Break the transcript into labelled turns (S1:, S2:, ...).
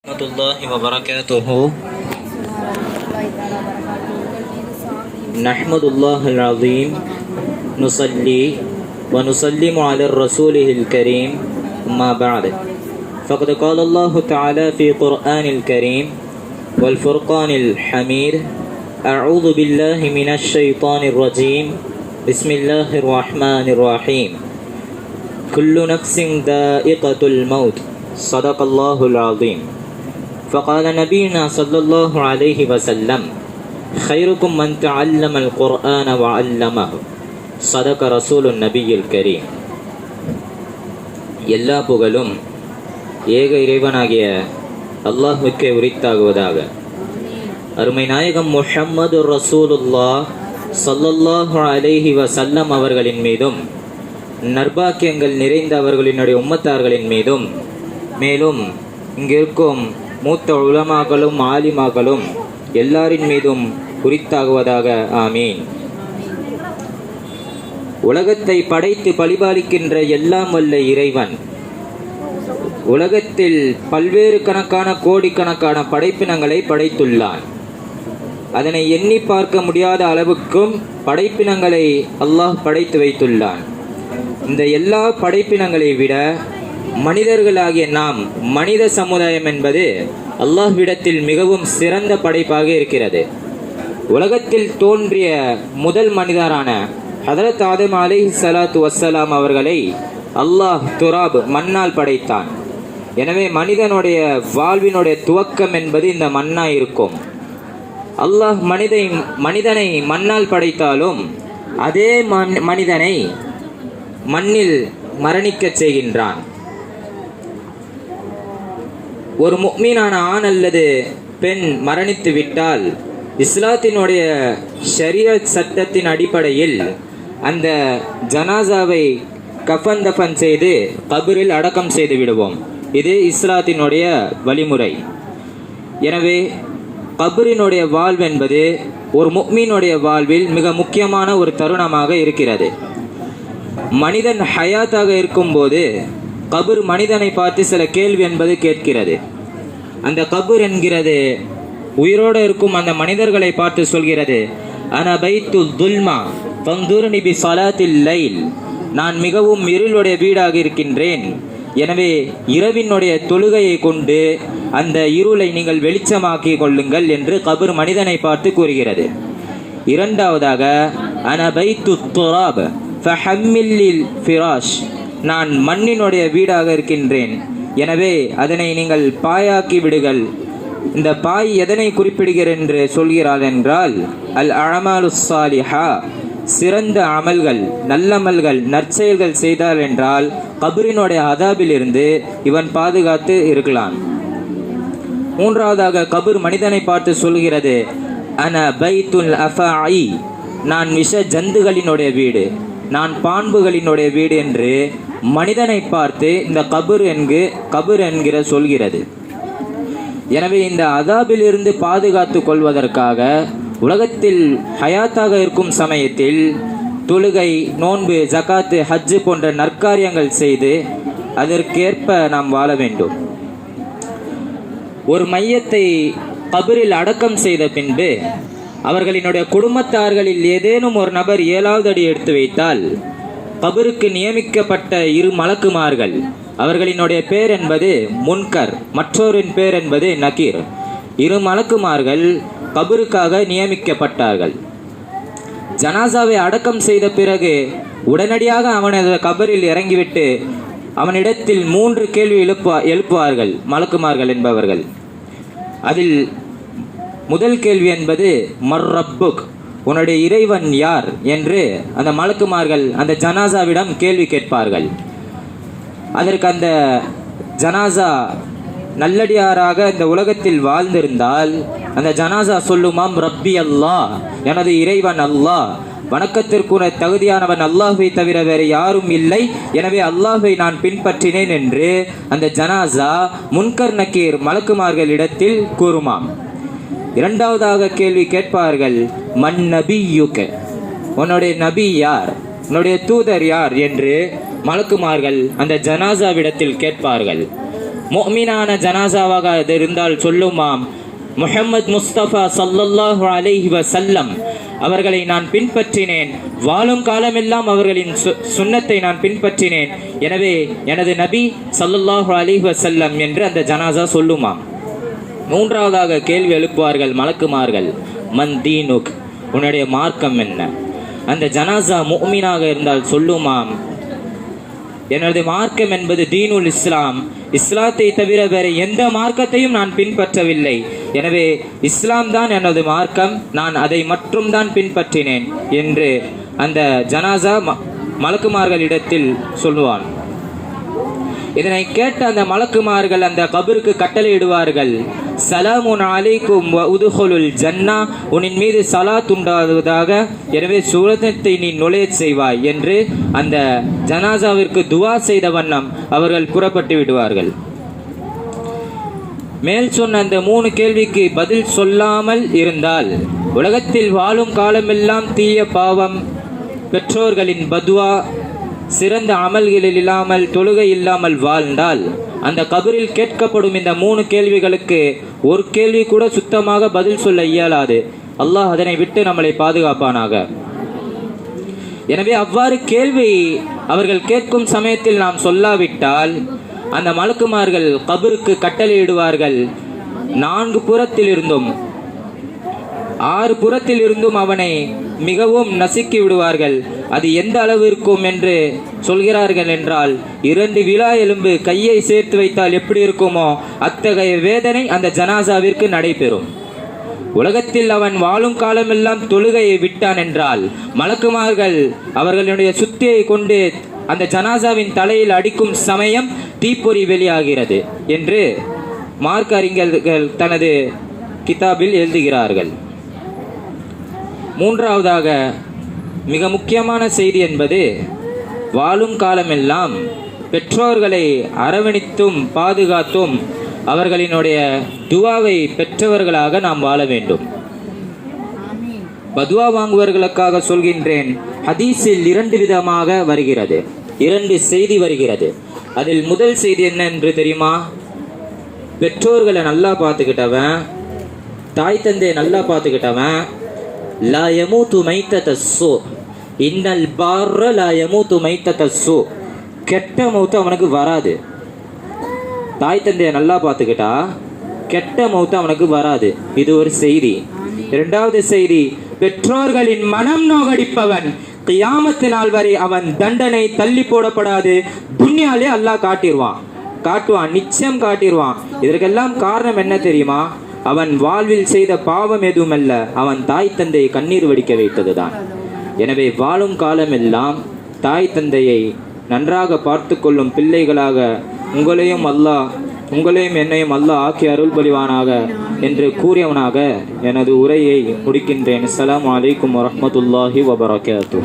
S1: ورحمة الله وبركاته. نحمد الله العظيم. نصلي ونسلم على الرسول الكريم. أما بعد. فقد قال الله تعالى في قرآن الكريم والفرقان الحميد أعوذ بالله من الشيطان الرجيم. بسم الله الرحمن الرحيم. كل نفس ذائقة الموت. صدق الله العظيم. فقال نبينا صلى الله عليه وسلم خيركم من تعلم القرآن وعلمه صدق رسول النبي الكريم எல்லா புகழும் ஏக இறைவனாகிய அல்லாஹ்வுக்கே உரித்தாகுவதாக அருமை நாயகம் முஹம்மது ரசூலுல்லா ஸல்லல்லாஹு அலைஹி வஸல்லம் அவர்களின் மீதும் நற்பாக்கியங்கள் நிறைந்த அவர்களினுடைய உம்மத்தார்களின் மீதும் மேலும் இங்கிருக்கும் மூத்த உலமாக்களும் ஆலிமாக்களும் எல்லாரின் மீதும் குறித்தாகுவதாக ஆமீன். உலகத்தை படைத்து பழிபாலிக்கின்ற எல்லாம் வல்ல இறைவன். உலகத்தில் பல்வேறு கணக்கான கோடிக்கணக்கான படைப்பினங்களை படைத்துள்ளான். அதனை எண்ணி பார்க்க முடியாத அளவுக்கும் படைப்பினங்களை அல்லாஹ் படைத்து வைத்துள்ளான். இந்த எல்லா படைப்பினங்களை விட மனிதர்களாகிய நாம் மனித சமுதாயம் என்பது அல்லாஹ்விடத்தில் மிகவும் சிறந்த படைப்பாக இருக்கிறது. உலகத்தில் தோன்றிய முதல் மனிதரான ஹதரத் ஆதம் அலை சலாத்து வசலாம் அவர்களை அல்லாஹ் துராப் மண்ணால் படைத்தான். எனவே மனிதனுடைய வாழ்வினுடைய துவக்கம் என்பது இந்த மண்ணா இருக்கும். அல்லாஹ் மனிதை மனிதனை மண்ணால் படைத்தாலும் அதே மன்- மனிதனை மண்ணில் மரணிக்கச் செய்கின்றான். ஒரு முக்மீனான ஆண் அல்லது பெண் மரணித்து விட்டால் இஸ்லாத்தினுடைய ஷரியத் சட்டத்தின் அடிப்படையில் அந்த ஜனாசாவை கஃபன் தஃபன் செய்து கபரில் அடக்கம் செய்து விடுவோம். இது இஸ்லாத்தினுடைய வழிமுறை. எனவே கபரினுடைய வாழ்வு என்பது ஒரு முக்மீனுடைய வாழ்வில் மிக முக்கியமான ஒரு தருணமாக இருக்கிறது. மனிதன் ஹயாத்தாக இருக்கும்போது கபூர் மனிதனை பார்த்து சில கேள்வி என்பது கேட்கிறது. அந்த கபூர் என்கிறது உயிரோடு இருக்கும் அந்த மனிதர்களை பார்த்து சொல்கிறது அனபைத்து துல்மா பந்துர்னி நிபி சலாத்தில் லைல் நான் மிகவும் இருளுடைய வீடாக இருக்கின்றேன். எனவே இரவினுடைய தொழுகையை கொண்டு அந்த இருளை நீங்கள் வெளிச்சமாக்கி கொள்ளுங்கள் என்று கபூர் மனிதனை பார்த்து கூறுகிறது. இரண்டாவதாக அனபைத்து துராப் ஃபஹம்மில்லில் ஃபிராஷ் நான் மண்ணினுடைய வீடாக இருக்கின்றேன். எனவே அதனை நீங்கள் பாயாக்கி விடுங்கள். இந்த பாய் எதனை குறிப்பிடுகிறென்று சொல்கிறாள் என்றால் அல் அழமாலு சாலிஹா சிறந்த அமல்கள் நல்லமல்கள் நற்செயல்கள் செய்தால் என்றால் கபரினுடைய அதாபிலிருந்து இவன் பாதுகாத்து இருக்கலாம். மூன்றாவதாக கபூர் மனிதனை பார்த்து சொல்கிறது அன பைத்துல் அஃபாஇ நான் விஷ ஜந்துகளினுடைய வீடு. நான் பாண்புகளினுடைய வீடு என்று மனிதனை பார்த்து இந்த கபர் என்கு கபர் என்கிற சொல்கிறது. எனவே இந்த அதாபிலிருந்து பாதுகாத்து கொள்வதற்காக உலகத்தில் ஹயாத்தாக இருக்கும் சமயத்தில் தொழுகை நோன்பு ஜகாத்து ஹஜ்ஜு போன்ற நற்காரியங்கள் செய்து அதற்கேற்ப நாம் வாழ வேண்டும். ஒரு மையத்தை கபரில் அடக்கம் செய்த பின்பு அவர்களினுடைய குடும்பத்தார்களில் ஏதேனும் ஒரு நபர் ஏழாவது அடி எடுத்து வைத்தால் கபருக்கு நியமிக்கப்பட்ட இரு மலக்குமார்கள். அவர்களினுடைய பேர் என்பது முன்கர் மற்றோரின் பேர் என்பது நக்கீர் இரு மலக்குமார்கள் கபருக்காக நியமிக்கப்பட்டார்கள். ஜனாசாவை அடக்கம் செய்த பிறகு உடனடியாக அவனது கபரில் இறங்கிவிட்டு அவனிடத்தில் மூன்று கேள்வி எழுப்பா எழுப்புவார்கள் மலக்குமார்கள் என்பவர்கள். அதில் முதல் கேள்வி என்பது மர்ரப்புக் உன்னுடைய இறைவன் யார்? என்று அந்த மலக்குமார்கள் அந்த ஜனாசாவிடம் கேள்வி கேட்பார்கள். அதற்கு அந்த ஜனாசா நல்லடியாராக இந்த உலகத்தில் வாழ்ந்திருந்தால் அந்த ஜனாசா சொல்லுமாம் ரப்பி அல்லாஹ் எனது இறைவன் அல்லாஹ் வணக்கத்திற்குன தகுதியானவன் அல்லாஹை தவிர வேறு யாரும் இல்லை எனவே அல்லாஹை நான் பின்பற்றினேன் என்று அந்த ஜனாசா முன்கர் நக்கீர் மலக்குமார்கள் இடத்தில் கூறுமாம். இரண்டாவதாக கேள்வி கேட்பார்கள் மன் நபியுக உன்னுடைய நபி யார்? உன்னுடைய தூதர் யார்? என்று மலக்குமார்கள் அந்த ஜனாசாவிடத்தில் கேட்பார்கள். முஃமினான ஜனாசாவாக அது இருந்தால் சொல்லுமாம் முஹம்மது முஸ்தபா சல்லல்லாஹு அலைஹி வசல்லம் அவர்களை நான் பின்பற்றினேன். வாழும் காலமெல்லாம் அவர்களின் சு- சுன்னத்தை நான் பின்பற்றினேன். எனவே எனது நபி சல்லுல்லாஹு அலிஹ் வசல்லம் என்று அந்த ஜனாசா சொல்லுமாம். மூன்றாவதாக கேள்வி எழுப்புவார்கள் மலக்குமார்கள் மன் தீனுக்? உன்னுடைய மார்க்கம் என்ன? அந்த ஜனாசா முஃமினாக இருந்தால் சொல்லுமாம் எனது மார்க்கம் என்பது தீனுல் இஸ்லாம். இஸ்லாத்தை தவிர வேற எந்த மார்க்கத்தையும் நான் பின்பற்றவில்லை. எனவே இஸ்லாம் தான் எனது மார்க்கம். நான் அதை மட்டும் தான் பின்பற்றினேன் என்று அந்த ஜனாசா ம- மலக்குமார்களிடத்தில் சொல்லுவான். இதனை கேட்ட அந்த மலக்குமார்கள் அந்த கபருக்கு கட்டளையிடுவார்கள் சலாமுன் அலைக்கும் வ உதுகொலுல் ஜன்னா உன்னின் மீது சலாத் உண்டாவதாக. எனவே சூரத்தை நீ நுழையச் செய்வாய் என்று அந்த ஜனாசாவிற்கு துவா செய்த வண்ணம் அவர்கள் புறப்பட்டு விடுவார்கள். மேல் சொன்ன அந்த மூணு கேள்விக்கு பதில் சொல்லாமல் இருந்தால் உலகத்தில் வாழும் காலமெல்லாம் தீய பாவம். பெற்றோர்களின் பதுவா. சிறந்த அமல்களில் இல்லாமல் தொழுகை இல்லாமல் வாழ்ந்தால் அந்த கபரில் கேட்கப்படும் இந்த மூணு கேள்விகளுக்கு ஒரு கேள்வி கூட சுத்தமாக பதில் சொல்ல இயலாது. அல்லாஹ் அதனை விட்டு நம்மளை பாதுகாப்பானாக. எனவே அவ்வாறு கேள்வி அவர்கள் கேட்கும் சமயத்தில் நாம் சொல்லாவிட்டால் அந்த மலக்குமார்கள் கபருக்கு கட்டளையிடுவார்கள். நான்கு புறத்தில் இருந்தும் ஆறு புறத்தில் இருந்தும் அவனை மிகவும் நசுக்கி விடுவார்கள். அது எந்த அளவு இருக்கும் என்று சொல்கிறார்கள் என்றால் இரண்டு விழா எலும்பு கையை சேர்த்து வைத்தால் எப்படி இருக்குமோ அத்தகைய வேதனை அந்த ஜனாசாவிற்கு நடைபெறும். உலகத்தில் அவன் வாழும் காலமெல்லாம் தொழுகையை விட்டான் என்றால் மலக்குமார்கள் அவர்களுடைய சுத்தியை கொண்டு அந்த ஜனாசாவின் தலையில் அடிக்கும் சமயம் தீப்பொறி வெளியாகிறது என்று மார்க் அறிஞர்கள் தனது கிதாபில் எழுதுகிறார்கள். மூன்றாவதாக மிக முக்கியமான செய்தி என்பது வாழும் காலமெல்லாம் பெற்றோர்களை அரவணைத்தும் பாதுகாத்தும் அவர்களினுடைய துவாவை பெற்றவர்களாக நாம் வாழ வேண்டும். பதுவா வாங்குவர்களுக்காக சொல்கின்றேன் ஹதீஸில் இரண்டு விதமாக வருகிறது. இரண்டு செய்தி வருகிறது. அதில் முதல் செய்தி என்ன என்று தெரியுமா? பெற்றோர்களை நல்லா பார்த்துக்கிட்டவன் தாய் தந்தையை நல்லா பார்த்துக்கிட்டவன் லா யமூத்து மைத்தத சோ இன்னல் பார்ர லா யமூத்து மைத்தத சோ கெட்ட மௌத்து அவனுக்கு வராது. தாய் தந்தையை நல்லா பார்த்துக்கிட்டா கெட்ட மௌத்து அவனுக்கு வராது. இது ஒரு செய்தி. இரண்டாவது செய்தி பெற்றோர்களின் மனம் நோகடிப்பவன். கியாமத்து நாள் வரை அவன் தண்டனை தள்ளி போடப்படாது. துன்யாலே அல்லாஹ் காட்டிடுவான் காட்டுவான் நிச்சயம் காட்டிடுவான் இதற்கெல்லாம் காரணம் என்ன தெரியுமா? அவன் வாழ்வில் செய்த பாவம் எதுவுமல்ல அவன் தாய் தந்தையை கண்ணீர் வடிக்க வைத்ததுதான். எனவே வாழும் காலமெல்லாம் தாய் தந்தையை நன்றாக பார்த்து கொள்ளும் பிள்ளைகளாக உங்களையும் அல்லாஹ் உங்களையும் என்னையும் அல்லாஹ் ஆக்கி அருள் பலிவானாக என்று கூறியவனாக எனது உரையை முடிக்கின்றேன். அஸ்ஸலாமு அலைக்கும் வரமத்துல்லாஹி வபரகாத்து